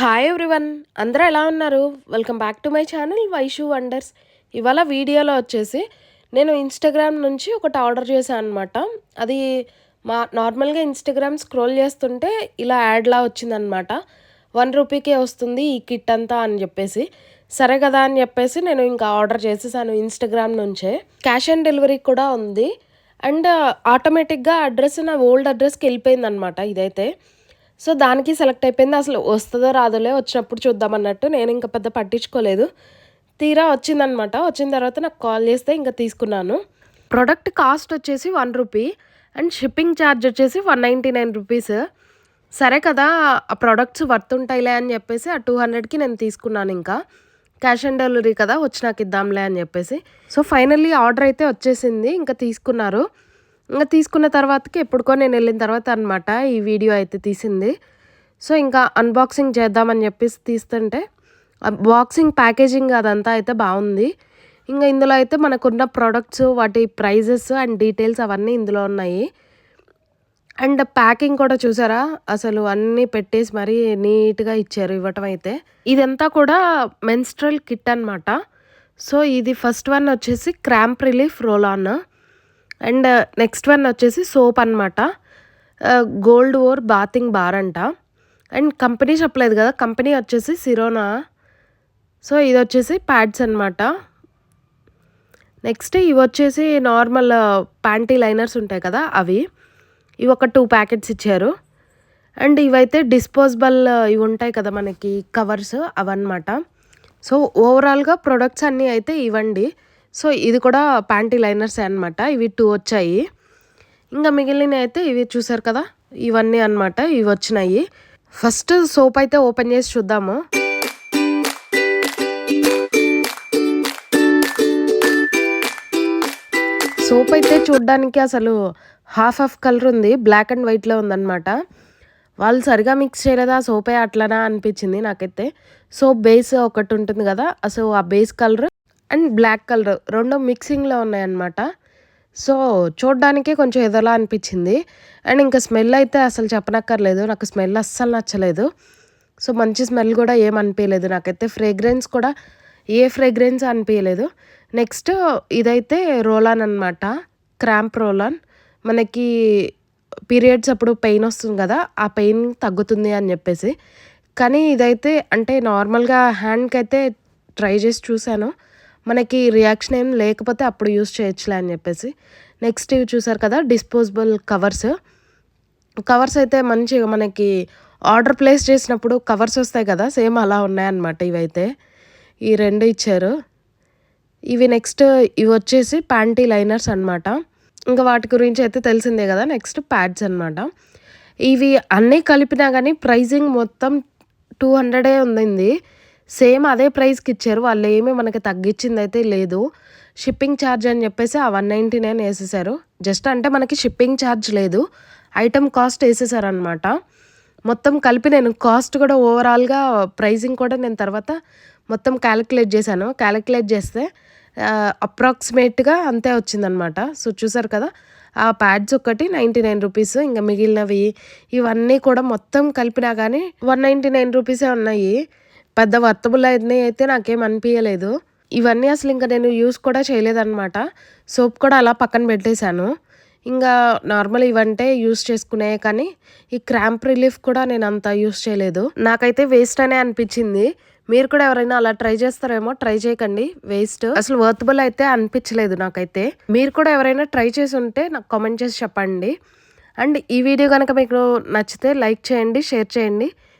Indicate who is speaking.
Speaker 1: Hi everyone అందరూ ఎలా ఉన్నారు? Welcome back to my channel Vaishu wonders ఇవాళ వీడియోలో వచ్చేసి నేను ఇన్స్టాగ్రామ్ నుంచి ఒకటి ఆర్డర్ చేశాను అనమాట అది మా నార్మల్గా ఇన్స్టాగ్రామ్ స్క్రోల్ చేస్తుంటే ఇలా యాడ్లా వచ్చిందనమాట వన్ రూపీకే వస్తుంది ఈ కిట్ అంతా అని చెప్పేసి. సరే కదా అని చెప్పేసి నేను ఇంకా ఆర్డర్ చేసేసాను ఇన్స్టాగ్రామ్ నుంచే. క్యాష్ ఆన్ డెలివరీ కూడా ఉంది. అండ్ ఆటోమేటిక్గా అడ్రస్ నా ఓల్డ్ అడ్రస్కి వెళ్ళిపోయింది అనమాట ఇదైతే. సో దానికి సెలెక్ట్ అయిపోయింది. అసలు వస్తుందో రాదోలే వచ్చినప్పుడు చూద్దాం అన్నట్టు. నేను ఇంకా పెద్ద పట్టించుకోలేదు. తీరా వచ్చిందనమాట. వచ్చిన తర్వాత నాకు కాల్ చేస్తే ఇంకా తీసుకున్నాను. ప్రోడక్ట్ కాస్ట్ వచ్చేసి one rupee. And shipping charge వచ్చేసి వన్ నైంటీ నైన్ రూపీస్. సరే కదా ఆ ప్రోడక్ట్స్ వర్త్ ఉంటాయిలే అని చెప్పేసి ఆ టూ హండ్రెడ్కి నేను తీసుకున్నాను ఇంకా. క్యాష్ ఆన్ డెలివరీ కదా వచ్చినాక ఇద్దాంలే అని చెప్పేసి. సో ఫైనల్లీ ఆర్డర్ అయితే వచ్చేసింది. ఇంకా తీసుకున్నారు. ఇంకా తీసుకున్న తర్వాతకి ఎప్పుడుకో నేను వెళ్ళిన తర్వాత అనమాట ఈ వీడియో అయితే తీసింది. సో ఇంకా అన్బాక్సింగ్ చేద్దామని చెప్పేసి తీస్తుంటే బాక్సింగ్ ప్యాకేజింగ్ అదంతా అయితే బాగుంది. ఇంకా ఇందులో అయితే మనకున్న ప్రోడక్ట్స్ వాటి ప్రైజెస్ అండ్ డీటెయిల్స్ అవన్నీ ఇందులో ఉన్నాయి. అండ్ ప్యాకింగ్ కూడా చూసారా? అసలు అన్నీ పెట్టేసి మరీ నీట్గా ఇచ్చారు ఇవ్వటం అయితే. ఇదంతా కూడా మెన్స్ట్రల్ కిట్ అనమాట సో ఇది ఫస్ట్ వన్ వచ్చేసి cramp relief roll on and uh, next one వచ్చేసి సోప్ అనమాట గోల్డ్ ఓర్ బాతింగ్ బార్ అంట. అండ్ కంపెనీ చెప్పలేదు కదా కంపెనీ వచ్చేసి సిరోనా సో ఇది వచ్చేసి ప్యాడ్స్ అనమాట నెక్స్ట్ ఇవి వచ్చేసి నార్మల్ ప్యాంటీ లైనర్స్ ఉంటాయి కదా అవి. ఇవి ఒక టూ ప్యాకెట్స్ ఇచ్చారు. అండ్ ఇవైతే డిస్పోజబుల్ uh, ఇవి ఉంటాయి కదా మనకి కవర్స్ అవన్నమాట. సో ఓవరాల్గా ప్రొడక్ట్స్ అన్నీ అయితే ఇవ్వండి. సో ఇది కూడా ప్యాంటీ లైనర్స్ అనమాట ఇవి టూ వచ్చాయి. ఇంకా మిగిలినవి అయితే ఇవి చూసారు కదా? ఇవన్నీ అనమాట ఇవి వచ్చినాయి. ఫస్ట్ సోప్ అయితే ఓపెన్ చేసి చూద్దాము. సోప్ అయితే చూడడానికి అసలు హాఫ్ హాఫ్ కలర్ ఉంది. బ్లాక్ అండ్ వైట్లో ఉందన్నమాట. వాళ్ళు సరిగా మిక్స్ చేయలేదా? సోపే అట్లనా అనిపించింది నాకైతే. సోప్ బేస్ ఒకటి ఉంటుంది కదా? సో ఆ base colour and black colour రెండు మిక్సింగ్లో ఉన్నాయన్నమాట. సో చూడ్డానికే కొంచెం ఎదలా అనిపించింది. అండ్ ఇంకా స్మెల్ అయితే అసలు చెప్పనక్కర్లేదు. నాకు స్మెల్ అస్సలు నచ్చలేదు. సో మంచి స్మెల్ కూడా ఏం అనిపించలేదు నాకైతే ఫ్రేగ్రెన్స్ కూడా ఏ ఫ్రేగ్రెన్స్ అనిపించలేదు నెక్స్ట్ ఇదైతే రోలాన్ అనమాట క్రాంప్ రోలాన్. మనకి పీరియడ్స్ అప్పుడు పెయిన్ వస్తుంది కదా ఆ పెయిన్ తగ్గుతుంది అని చెప్పేసి. కానీ ఇదైతే అంటే నార్మల్గా హ్యాండ్కి అయితే ట్రై చేసి చూశాను. మనకి రియాక్షన్ ఏం లేకపోతే అప్పుడు యూస్ చేయొచ్చులే అని చెప్పేసి. నెక్స్ట్ ఇవి చూసారు కదా డిస్పోజబుల్ కవర్స్ కవర్స్ అయితే మంచిగా మనకి ఆర్డర్ ప్లేస్ చేసినప్పుడు కవర్స్ వస్తాయి కదా సేమ్ అలా ఉన్నాయన్నమాట ఇవైతే. ఈ రెండు ఇచ్చారు. ఇవి నెక్స్ట్ ఇవి వచ్చేసి ప్యాంటీ లైనర్స్ అనమాట ఇంకా వాటి గురించి అయితే తెలిసిందే కదా నెక్స్ట్ ప్యాడ్స్ అనమాట ఇవి అన్నీ కలిపినా కానీ ప్రైజింగ్ మొత్తం టూ హండ్రెడే ఉండింది. సేమ్ అదే ప్రైస్కి ఇచ్చారు. వాళ్ళు ఏమీ మనకి తగ్గించింది అయితే లేదు. షిప్పింగ్ ఛార్జ్ అని చెప్పేసి ఆ వన్ నైంటీ నైన్ వేసేసారు. జస్ట్ అంటే మనకి షిప్పింగ్ ఛార్జ్ లేదు. ఐటమ్ కాస్ట్ వేసేసారనమాట మొత్తం కలిపి నేను కాస్ట్ కూడా ఓవరాల్గా ప్రైజింగ్ కూడా నేను తర్వాత మొత్తం క్యాలిక్యులేట్ చేశాను. క్యాలిక్యులేట్ చేస్తే అప్రాక్సిమేట్గా అంతే వచ్చిందనమాట సో చూసారు కదా ఆ ప్యాడ్స్ ఒకటి నైంటీ నైన్ రూపీస్ ఇంకా మిగిలినవి ఇవన్నీ కూడా మొత్తం కలిపినా కానీ వన్ నైంటీ నైన్ రూపీసే ఉన్నాయి. పెద్ద వర్తబుల్ అయినాయి అయితే నాకేం అనిపించలేదు ఇవన్నీ అసలు ఇంకా నేను యూస్ కూడా చేయలేదన్నమాట. సోప్ కూడా అలా పక్కన పెట్టేశాను. ఇంకా నార్మల్ ఇవంటే యూస్ చేసుకునే కానీ ఈ క్రాంప్ రిలీఫ్ కూడా నేను అంత యూస్ చేయలేదు. నాకైతే వేస్ట్ అనే అనిపించింది. మీరు కూడా ఎవరైనా అలా ట్రై చేస్తారేమో ట్రై చేయకండి. వేస్ట్. అసలు వర్తబుల్ అయితే అనిపించలేదు నాకైతే. మీరు కూడా ఎవరైనా ట్రై చేసి ఉంటే నాకు కామెంట్ చేసి చెప్పండి. అండ్ ఈ వీడియో కనుక మీకు నచ్చితే లైక్ చేయండి షేర్ చేయండి.